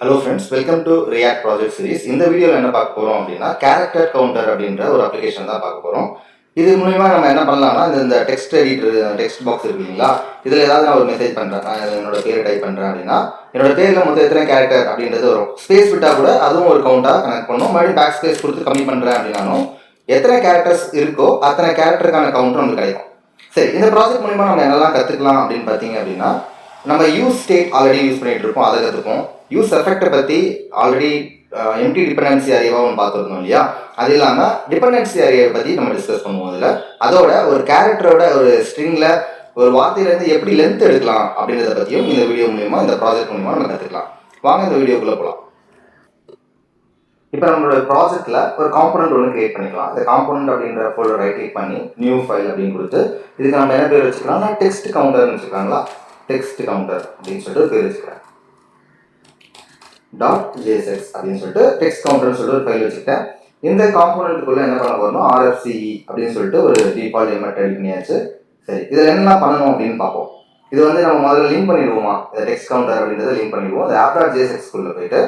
Hello friends welcome to React project series இந்த வீடியோவில் என்ன பார்க்க போகிறோம் அப்படின்னா கேரக்டர் கவுண்டர் அப்படின்ற ஒரு அப்ளிகேஷன் தான் பார்க்க போகிறோம் இது மூலிமா நம்ம என்ன பண்ணலாம்னா இந்த இந்த டெக்ஸ்ட் எடிட்டர் டெக்ஸ்ட் பாக்ஸ் இருக்கு இல்லைங்களா? இதில் ஏதாவது நான் ஒரு மெசேஜ் பண்ணுறேன் நான் என்னோட பேர் டைப் பண்ணுறேன் அப்படின்னா என்னோட பேரில் மொத்தம் எத்தனை கேரக்டர் அப்படின்றது வரும். ஸ்பேஸ் விட்டால் கூட அதுவும் ஒரு கவுண்டாக கனெக்ட் பண்ணும். மறுபடியும் பேக் ஸ்பேஸ் கொடுத்து கம்மி பண்ணுறேன் அப்படின்னாலும் எத்தனை கேரக்டர்ஸ் இருக்கோ அத்தனை கேரக்டருக்கான கவுண்டர் நமக்கு கிடைக்கும். சரி இந்த ப்ராஜெக்ட் மூலிமா நம்ம என்னெல்லாம் கற்றுக்கலாம் அப்படின்னு பார்த்தீங்க அப்படின்னா நம்ம யூஸ் ஸ்டேட் ஆல்ரெடி யூஸ் பண்ணிகிட்டு இருக்கோம். அதை கற்றுப்போம் யூஸ் எஃபெக்டை பற்றி ஆல்ரெடி எம்டி டிபெண்டன்சி அறிவாக ஒன்று பார்த்துருந்தோம் இல்லையா? அது இல்லாமல் டிபெண்டன்சி அறிவை பற்றி நம்ம டிஸ்கஸ் பண்ணுவோம் அதில் அதோட ஒரு கேரக்டரோட ஒரு ஸ்ட்ரிங்கில் ஒரு வார்த்தையிலேருந்து எப்படி லென்த் எடுக்கலாம் அப்படின்றத பற்றியும் இந்த வீடியோ மூலிமா இந்த ப்ராஜெக்ட் மூலிமா நம்ம கற்றுக்கலாம் வாங்க இந்த வீடியோக்குள்ளே போகலாம் இப்போ நம்மளோட ப்ராஜெக்ட்டில் ஒரு காம்போனண்ட் ஒன்று கிரியேட் பண்ணிக்கலாம். இந்த காம்போனண்ட் அப்படின்ற ஃபோல்டர் ரைட் கிளிக் பண்ணி நியூ ஃபைல் அப்படின்னு கொடுத்து இதுக்கு நம்ம என்ன பேர் வச்சுக்கலாம்னா டெக்ஸ்ட் கவுண்டர்னு வச்சுக்கலாங்களா டெக்ஸ்ட் கவுண்டர் அப்படின்னு சொல்லிட்டு பேர் வச்சுக்கலாம் டாட் ஜேஎஸ்எக்ஸ் அப்படின்னு சொல்லிட்டு டெக்ஸ்ட் கவுண்டர்னு சொல்லிட்டு ஒரு ஃபைல் வச்சுக்கிட்டேன். இந்த காம்பனண்ட்டுக்குள்ளே என்ன பண்ண போகிறோம் ஆர்எஃப்சிஇ அப்படின்னு சொல்லிட்டு ஒரு டிஃபால்ட் எமெட் ரெடி பண்ணியாச்சு. சரி இதில் என்னெல்லாம் பண்ணணும் அப்படின்னு பார்ப்போம். இது வந்து நம்ம முதல்ல லிங்க் பண்ணிடுவோமா? இந்த டெக்ஸ்ட் கவுண்டர் அப்படின்றத லிங்க் பண்ணிடுவோம். இந்த ஆப் டாட் ஜேஎஸ்எக்ஸ்குள்ளே போயிட்டு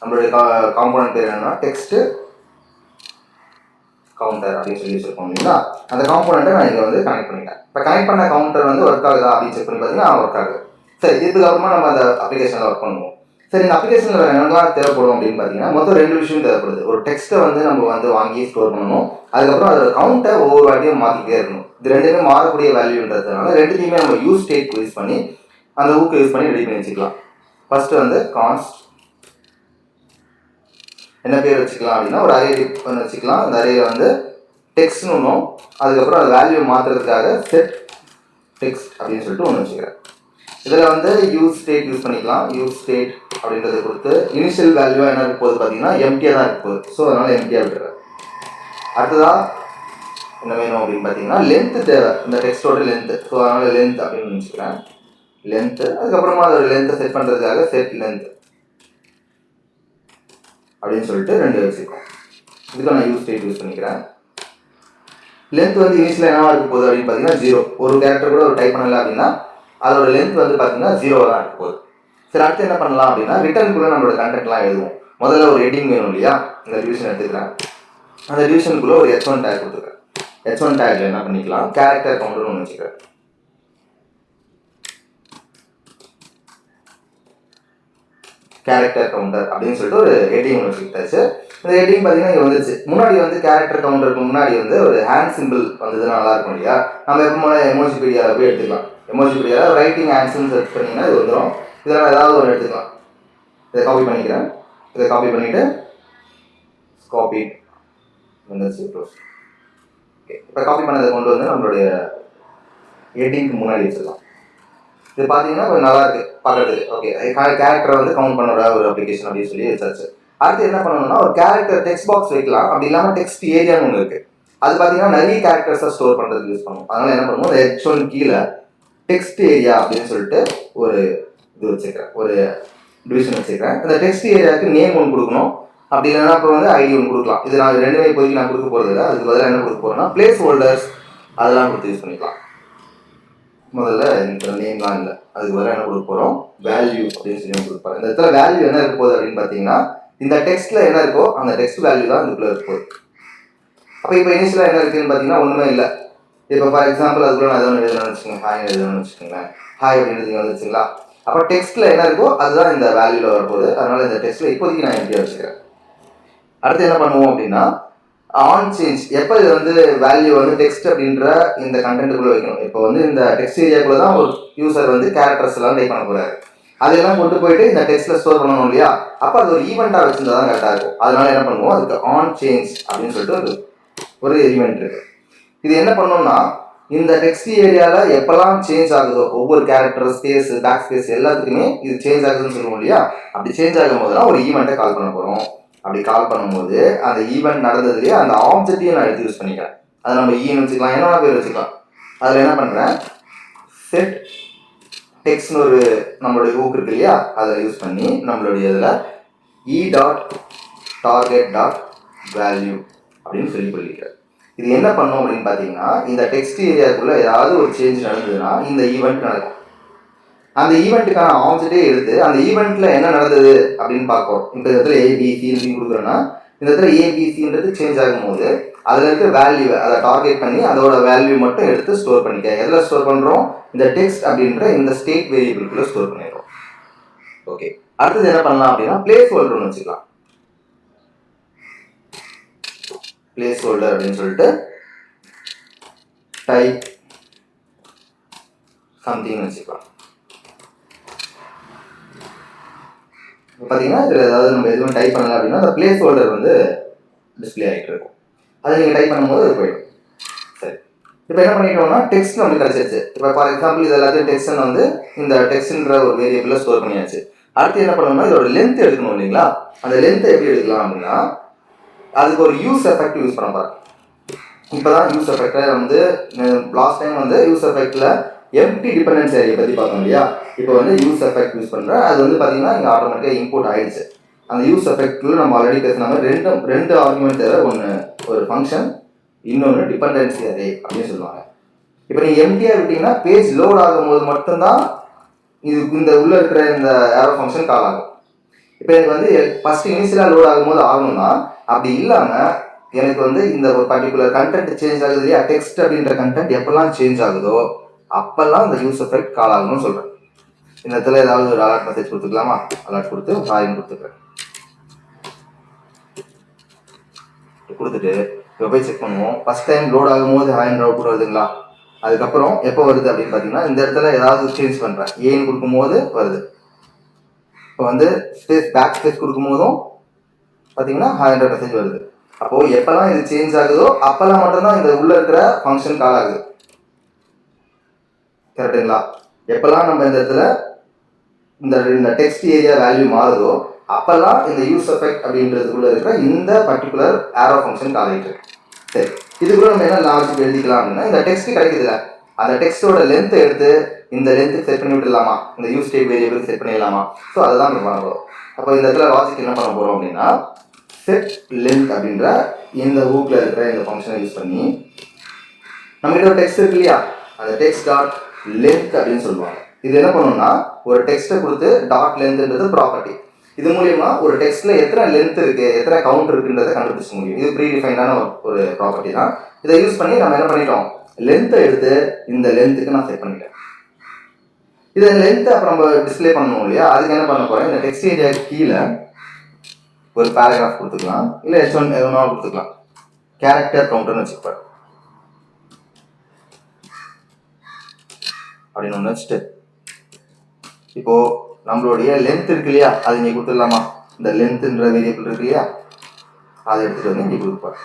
நம்மளுடைய காம்போனன்ட் பேர் என்னன்னா டெக்ஸ்ட் கவுண்டர் அப்படின்னு சொல்லி வச்சிருக்கோம் இல்லைங்களா? அந்த காம்போனண்ட்டை நான் இங்கே வந்து கனெக்ட் பண்ணிட்டேன். இப்போ கனெக்ட் பண்ண கவுண்டர் வந்து ஒர்க் ஆகுதா அப்படின்னு செக் பண்ணி பார்த்தீங்கன்னா ஒர்க் ஆகுது. சரி இதுக்கப்புறமா நம்ம அந்த அப்ளிகேஷனில் ஒர்க் பண்ணுவோம். சரி இந்த அப்ளிகேஷனில் வேறு என்னெல்லாம் தேவைப்படும் அப்படின்னு பார்த்தீங்கன்னா மொத்தம் ரெண்டு விஷயம் தேவைப்படுது. ஒரு டெக்ஸ்ட்டை வந்து நம்ம வந்து வாங்கி ஸ்டோர் பண்ணணும். அதுக்கப்புறம் அதோட கவுண்ட்டை ஒவ்வொரு வாட்டியும் மாற்றிக்கிட்டே இருக்கணும். இது ரெண்டுமே மாறக்கூடிய வேல்யூன்றதுனால ரெண்டுத்தையுமே நம்ம யூஸ் ஸ்டேட் யூஸ் பண்ணி அந்த ஊக்கு யூஸ் பண்ணி ரெடி பண்ணி வச்சுக்கலாம். ஃபர்ஸ்ட் வந்து கான்ஸ்ட் என்ன பேர் வச்சுக்கலாம் அப்படின்னா ஒரு அரே ஒன்று வச்சுக்கலாம். அந்த அரே வந்து டெக்ஸ்ட்னு ஒன்றும் அதுக்கப்புறம் அது வேல்யூ மாற்றுறதுக்காக செட் டெக்ஸ்ட் அப்படின்னு சொல்லிட்டு ஒன்று வச்சுக்கிறேன். இதில் வந்து யூஸ் ஸ்டேட் யூஸ் பண்ணிக்கலாம். யூஸ் ஸ்டேட் அப்படின்றத கொடுத்து இனிஷியல் வேல்யூவாக என்ன இருக்க போகுது பார்த்தீங்கன்னா எம்டியாக தான் இருக்க போகுது. ஸோ அதனால் எம்டியாக விட்டுறேன் அடுத்ததாக என்ன வேணும் அப்படின்னு பார்த்தீங்கன்னா லென்த்து தேவை. இந்த டெக்ஸ்டோட லென்த்து ஸோ அதனால் லென்த் அப்படின்னு நினச்சிக்கிறேன். லென்த்து அதுக்கப்புறமா அதோட லென்த்தை செட் பண்ணுறதுக்காக செட் லென்த் அப்படின்னு சொல்லிட்டு ரெண்டு வச்சுருக்கோம் இதுக்கு நான் யூஸ் ஸ்டேட் யூஸ் பண்ணிக்கிறேன். லென்த் வந்து இனிஷியலாக என்னவா இருக்க போகுது அப்படின்னு பார்த்தீங்கன்னா ஜீரோ ஒரு கேரக்டர் கூட ஒரு டைப் பண்ணல அப்படின்னா அதோட லென்த் வந்து பார்த்தீங்கன்னா ஜீரோவாக தான் இருக்க போகுது. சரி அடுத்து என்ன பண்ணலாம் அப்படின்னா ரிட்டர்ன் கூட நம்மளோட கண்டென்ட்லாம் எழுதுவோம். முதல்ல ஒரு ஹெட்டிங் வேணும் இல்லையா? இந்த டிவிஷன் எடுத்துக்கிறேன். அந்த டிவிஷனுக்குள்ளே ஒரு ஹெச் ஒன் டேக் கொடுத்துருக்கேன். ஹெச் ஒன் டேக்ல என்ன பண்ணிக்கலாம்? கேரக்டர் கவுண்டர்னு ஒன்று வச்சுக்கிறேன். கேரக்டர் கவுண்டர் அப்படின்னு சொல்லிட்டு ஒரு ஹெட்டிங் ஒன்று வச்சுக்கிட்டாச்சு இந்த ஹெட்டிங் பார்த்தீங்கன்னா இங்கே வந்துச்சு முன்னாடி வந்து கேரக்டர் கவுண்டருக்கு முன்னாடி வந்து ஒரு ஹேண்ட் சிம்பிள் வந்ததுன்னா நல்லா இருக்கும் இல்லையா? நம்ம எப்போ எமோஜி பீடியாவில் போய் எடுத்துக்கலாம். எமோஜி பீடியாவில் ரைட்டிங் ஆன்சர்னு சர்ச் பண்ணிங்கன்னா இது வந்துடும் இதெல்லாம் ஏதாவது ஒரு எடுத்துக்கலாம். இதை காப்பி பண்ணிக்கிறேன். இதை காப்பி பண்ணிவிட்டு காப்பி வந்துருச்சு க்ளோஸ் ஓகே இப்போ காப்பி பண்ணதை கொண்டு வந்து நம்மளுடைய எடிங்க்கு முன்னாடி வச்சுக்கலாம் இது பார்த்தீங்கன்னா கொஞ்சம் நல்லா இருக்கு. பார்க்கறதுக்கு. ஓகே கேரக்டரை வந்து கவுண்ட் பண்ணுற ஒரு அப்ளிகேஷன் அப்படின்னு சொல்லி வச்சாச்சு. அடுத்து என்ன பண்ணணும்னா ஒரு கேரக்டர் டெக்ஸ்ட் பாக்ஸ் வைக்கலாம். அப்படி இல்லாமல் டெக்ஸ்ட் ஏரியான்னு ஒன்று இருக்கு. அது பார்த்தீங்கன்னா நிறைய கேரக்டர்ஸை ஸ்டோர் பண்ணுறதுக்கு யூஸ் பண்ணுவோம் அதனால என்ன பண்ணுவோம் ஹெச் ஒன் கீழே டெக்ஸ்ட் ஏரியா அப்படின்னு சொல்லிட்டு ஒரு இது வச்சுக்கிறேன் ஒரு டிவிஷன் வச்சுக்கிறேன் அந்த டெக்ஸ்ட் ஏரியாவுக்கு நேம் ஒன்று கொடுக்கணும். அப்படி இல்லைன்னா அப்புறம் வந்து ஐடி ஒன்று கொடுக்கலாம். இது நான் ரெண்டுமே இப்போதைக்கு நான் கொடுக்க போகிறது இல்லை அதுக்கு பதிலாக என்ன கொடுக்க போகிறேன்னா பிளேஸ் ஹோல்டர்ஸ் அதெல்லாம் கொடுத்து யூஸ் பண்ணிக்கலாம். முதல்ல இந்த நேம்லாம் இல்லை. அதுக்கு பதிலாக என்ன கொடுக்க போகிறோம் வேல்யூ அப்படின்னு சொல்லி கொடுக்க இந்த இடத்துல வேல்யூ என்ன இருக்க போகுது அப்படின்னு பார்த்தீங்கன்னா இந்த டெக்ஸ்ட்டில் என்ன இருக்கோ அந்த டெக்ஸ்ட் வேல்யூ தான் இதுக்குள்ளே இருக்க போகுது. அப்போ இப்போ இனிஷியலாக என்ன இருக்குன்னு பார்த்தீங்கன்னா ஒன்றுமே இல்லை. இப்போ ஃபார் எக்ஸாம்பிள் அதுக்குள்ளே நான் எதோ ஒன்று எழுதணும்னு வச்சுக்கோங்க. ஹாய் எழுதணும்னு வச்சுக்கோங்களேன். ஹாய் அப்படின்றது வந்துச்சுங்களா அப்புறம் டெக்ஸ்ட்ல என்ன இருக்கோ அதுதான் இந்த வேல்யூல வரப்போகுது. அதனால இந்த டெக்ஸ்ட்ல இப்போதைக்கு நான் எப்படி வச்சுக்கிறேன். அடுத்து என்ன பண்ணுவோம் அப்படின்னா ஆன் சேஞ்ச் எப்போ இது வந்து வேல்யூ வந்து டெக்ஸ்ட் அப்படின்ற இந்த கண்டென்ட்டுக்குள்ளே வைக்கணும்? இப்போ வந்து இந்த டெக்ஸ்ட் ஏரியாக்குள்ள தான் ஒரு யூசர் வந்து கேரக்டர்ஸ் எல்லாம் டைப் பண்ண போறாரு. அதெல்லாம் கொண்டு போயிட்டு இந்த டெக்ஸ்ட்ல ஸ்டோர் பண்ணணும் இல்லையா? அப்போ அது ஒரு ஈவெண்ட்டாக வச்சிருந்தா தான் கரெக்டாக இருக்கும். அதனால என்ன பண்ணுவோம்? அதுக்கு ஆன் சேஞ்ச் அப்படின்னு சொல்லிட்டு ஒரு ஒரு ஈவெண்ட் இருக்கு. இது என்ன பண்ணோம்னா இந்த டெக்ஸ்ட் ஏரியாவில் எப்போல்லாம் சேஞ்ச் ஆகுதோ ஒவ்வொரு கேரக்டர் ஸ்பேஸ் பேக் ஸ்பேஸ் எல்லாத்துக்குமே இது சேஞ்ச் ஆகுதுன்னு சொல்லுவோம் இல்லையா? அப்படி சேஞ்ச் ஆகும் போதுலாம் ஒரு ஈவெண்ட்டை கால் பண்ண போகிறோம் அப்படி கால் பண்ணும்போது அந்த ஈவெண்ட் நடந்ததுலேயே அந்த ஆப்ஜெக்டையும் நான் எடுத்து யூஸ் பண்ணிக்கிறேன். அதை நம்ம e ஈன்னு வச்சுக்கலாம் என்ன பேர் வச்சுக்கலாம். அதில் என்ன பண்ணுறேன் செட் டெக்ஸ்ட்னு ஒரு நம்மளுடைய ஊக்கு இருக்கு இல்லையா? அதை யூஸ் பண்ணி நம்மளுடைய இதில் E dot target dot value அப்படின்னு சொல்லி சொல்லியிருக்கேன் இது என்ன பண்ணும் அப்படின்னு பார்த்தீங்கன்னா இந்த டெக்ஸ்ட் ஏரியாவுக்குள்ள ஏதாவது ஒரு சேஞ்ச் நடந்ததுன்னா இந்த ஈவெண்ட் நடக்கும். அந்த ஈவெண்ட்டுக்கான ஆப்ஜெக்டே எடுத்து அந்த ஈவெண்ட்ல என்ன நடந்தது அப்படின்னு பார்ப்போம் இந்த இடத்துல ஏபிசி கொடுக்குறோன்னா இந்த இடத்துல ஏபிசின்றது சேஞ்ச் ஆகும்போது அதில் இருக்க வேல்யூ அதை டார்கெட் பண்ணி அதோட வேல்யூ மட்டும் எடுத்து ஸ்டோர் பண்ணிக்க. எதில் ஸ்டோர் பண்ணுறோம் இந்த டெக்ஸ்ட் அப்படின்ற இந்த ஸ்டேட் வேரியபிள்குள்ளே ஸ்டோர் பண்ணிடுறோம். ஓகே அடுத்தது என்ன பண்ணலாம் அப்படின்னா பிளேஸ் ஹோல்டர் ஒன்று வச்சுக்கலாம். பிளேஸ் ஹோல்டர் அப்படின்னு சொல்லிட்டு டைப் சம்திங் வச்சுக்கலாம். இப்போ பார்த்தீங்கன்னா இதில் ஏதாவது நம்ம எதுவும் டைப் பண்ணல அப்படின்னா அந்த பிளேஸ் ஹோல்டர் வந்து டிஸ்ப்ளே ஆகிட்டு இருக்கும். அதை நீங்கள் டைப் பண்ணும்போது அது போயிடும். சரி. இப்போ என்ன பண்ணிட்டோம்னா டெக்ஸ்ட் நம்மளுக்கு கிடச்சிருச்சு. இப்போ ஃபார் எக்ஸாம்பிள் இது எல்லாத்தையும் டெக்ஸ்ட் வந்து இந்த டெக்ஸ்ட்ன்ற ஒரு வேரியபிளில் ஸ்டோர் பண்ணியாச்சு. அடுத்து என்ன பண்ணணும்னா இதோட லென்த் எடுக்கணும் இல்லைங்களா? அந்த லென்த்தை எப்படி எடுக்கலாம் அப்படின்னா அதுக்கு ஒரு யூஸ் எஃபெக்ட் யூஸ் பண்ண போகிறேன் இப்போ தான் யூஸ் எஃபெக்டை வந்து லாஸ்ட் டைம் வந்து யூஸ் எஃபெக்டில் எம்டி டிபெண்டன்ஸ் ஏரியை பற்றி பார்த்தோம் இல்லையா? இப்போ வந்து யூஸ் எஃபெக்ட் யூஸ் பண்ணுறேன் அது வந்து பார்த்தீங்கன்னா இங்கே ஆட்டோமேட்டிக்காக இம்போர்ட் ஆயிடுச்சு. அந்த யூஸ் எஃபெக்டில் நம்ம ஆல்ரெடி பேசின மாதிரி ரெண்டு ரெண்டு ஆர்குமெண்ட் தேவை. ஒன்று ஒரு ஃபங்க்ஷன் இன்னொன்று டிபெண்டன்சி அரே அப்படின்னு சொல்லுவாங்க. இப்போ நீங்கள் எம்டியாக விட்டிங்கன்னா பேஜ் லோட் ஆகும்போது மட்டும்தான் இது இந்த உள்ளே இருக்கிற இந்த ஏரோ ஃபங்க்ஷன் கால் ஆகும். இப்போ எனக்கு வந்து ஃபர்ஸ்ட் இனிஷியலாக லோட் ஆகும்போது ஆகணும்னா அப்படி இல்லாமல் எனக்கு வந்து இந்த ஒரு பர்டிகுலர் கண்டென்ட் சேஞ்ச் ஆகுது இல்லையா? டெக்ஸ்ட் அப்படின்ற கண்டென்ட் எப்பெல்லாம் சேஞ்ச் ஆகுதோ அப்பெல்லாம் இந்த யூஸ் எஃபெக்ட் கால் ஆகணும்னு சொல்கிறேன் இந்த இடத்துல ஏதாவது ஒரு அலர்ட் மெசேஜ் கொடுத்துக்கலாமா? அலர்ட் கொடுத்து ஹாய்னு கொடுத்துக்கிறேன். கொடுத்துட்டு இப்போ போய் செக் பண்ணுவோம். ஃபர்ஸ்ட் டைம் லோட் ஆகும்போது ஹாயின் அவுட் வருதுங்களா? அதுக்கப்புறம் எப்போ வருது அப்படின்னு பார்த்தீங்கன்னா இந்த இடத்துல ஏதாவது சேஞ்ச் பண்ணுறேன் ஏன்னு கொடுக்கும்போது வருது. இப்போ வந்து ஸ்பேஸ் பேக் ஸ்பேஸ் கொடுக்கும்போதும் பார்த்தீங்கன்னா ஹண்ட்ரட் மெசேஜ் வருது. அப்போது எப்போல்லாம் இது சேஞ்ச் ஆகுதோ அப்போல்லாம் மட்டும்தான் இந்த உள்ளே இருக்கிற ஃபங்க்ஷன் கால் ஆகுது. கரெக்டுங்களா எப்போல்லாம் நம்ம இந்த இடத்துல இந்த இந்த டெக்ஸ்ட் ஏரியா வேல்யூ மாறுதோ அப்போல்லாம் இந்த யூஸ் எஃபெக்ட் அப்படின்றதுக்குள்ளே இருக்கிற இந்த பர்டிகுலர் ஏரோ ஃபங்க்ஷன் கால் ஆகிட்டு சரி இதுக்குள்ள நம்ம என்ன லாஜிக் எழுதிக்கலாம் அப்படின்னா இந்த டெக்ஸ்ட் கிடைக்குதுல்ல? அந்த டெக்ஸ்டோட லென்த் எடுத்து இந்த லென்த்து செட் பண்ணி விட்டுலாமா இந்த யூஸ் டைப் வேரியபிள் செட் பண்ணிடலாமா? ஸோ அதுதான் நம்ம பண்ண போகிறோம் அப்போ இந்த இடத்துல லாஜிக் என்ன பண்ண போகிறோம் அப்படின்னா செட் லென்த் அப்படின்ற இந்த ஹூக்கில் இருக்கிற இந்த ஃபங்க்ஷனை யூஸ் பண்ணி நம்மகிட்ட ஒரு டெக்ஸ்ட் இருக்கு இல்லையா? அந்த டெக்ஸ்ட் டாட் லென்த் அப்படின்னு சொல்லுவாங்க. இது என்ன பண்ணணும்னா ஒரு டெக்ஸ்ட்டை கொடுத்து டாட் லென்த்ன்றது ப்ராப்பர்ட்டி இது மூலயமா ஒரு டெக்ஸ்ட்ல எத்தனை லென்த் இருக்கு எத்தனை கவுண்ட் இருக்குன்றதை கண்டுபிடிச்ச முடியும். இது ப்ரீ டிஃபைனான ஒரு ப்ராப்பர்ட்டி தான். இதை யூஸ் பண்ணி நம்ம என்ன பண்ணிட்டோம்? லென்த்தை எடுத்து இந்த லென்த்துக்கு நான் செட் பண்ணிட்டேன். இதை லென்த் அப்புறம் நம்ம டிஸ்ப்ளே பண்ணணும் இல்லையா? அதுக்கு என்ன பண்ண போறேன்? இந்த டெக்ஸ்ட் ஏரியா கீழே ஒரு பேராகிராஃப் கொடுத்துக்கலாம். இல்லை ஹெச் ஒன் எதுனாலும் கொடுத்துக்கலாம். கேரக்டர் கவுண்டர்னு வச்சுக்கோங்க. அப்படின்னு ஒன்று வச்சுட்டு இப்போ நம்மளுடைய லென்த் இருக்கு இல்லையா? அது இங்கே கொடுத்துடலாமா? இந்த லென்த்ன்ற வேரியபிள் இருக்கு இல்லையா? அதை எடுத்துட்டு வந்து இங்கே கொடுப்பேன்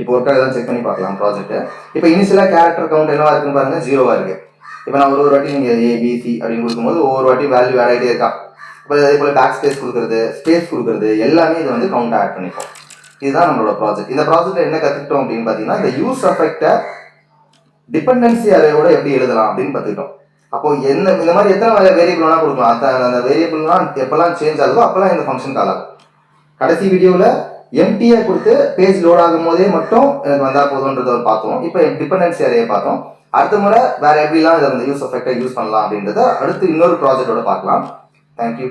இப்போ ஒருக்கா எதாவது செக் பண்ணி பார்க்கலாம் ப்ராஜெக்ட் இப்போ இனிஷியலாக கேரக்டர் கவுண்ட் என்னவா இருக்குன்னு பாருங்க ஜீரோவா இருக்கு. இப்போ நான் ஒரு ஒரு வாட்டி நீங்கள் ஏபிசி அப்படின்னு கொடுக்கும்போது ஒவ்வொரு வாட்டி வேல்யூ ஆட் ஆகிட்டே இருக்கான் இப்போ அதே போல் பேக் ஸ்பேஸ் கொடுக்குறது ஸ்பேஸ் கொடுக்குறது எல்லாமே இது வந்து கவுண்ட் ஆட் பண்ணிப்போம். இதுதான் நம்மளோட ப்ராஜெக்ட் இந்த ப்ராஜெக்ட்ல என்ன கற்றுக்கிட்டோம் அப்படின்னு பார்த்தீங்கன்னா இந்த யூஸ் எஃபெக்டை டிபெண்டன்சி அலையோட எப்படி எழுதலாம் அப்படின்னு பார்த்துக்கிட்டோம் அப்போ என்ன இந்த மாதிரி எத்தனை வேரியபிள் வேணா கொடுக்கலாம். அந்த அந்த வேரியபிள்லாம் எப்பெல்லாம் சேஞ்ச் ஆகுதோ அப்பெல்லாம் இந்த ஃபங்க்ஷன் கால் ஆகும். கடைசி வீடியோவில் எம்டியை கொடுத்து பேஜ் லோட் ஆகும் போதே மட்டும் எனக்கு வந்தால் போதுன்றத பார்த்தோம். இப்போ டிபெண்டன்சி அறையை பார்த்தோம். அடுத்த முறை வேற எப்படிலாம் இதை வந்து யூஸ் எஃபெக்டாக யூஸ் பண்ணலாம் அப்படின்றத அடுத்து இன்னொரு ப்ராஜெக்டோட பார்க்கலாம். தேங்க்யூ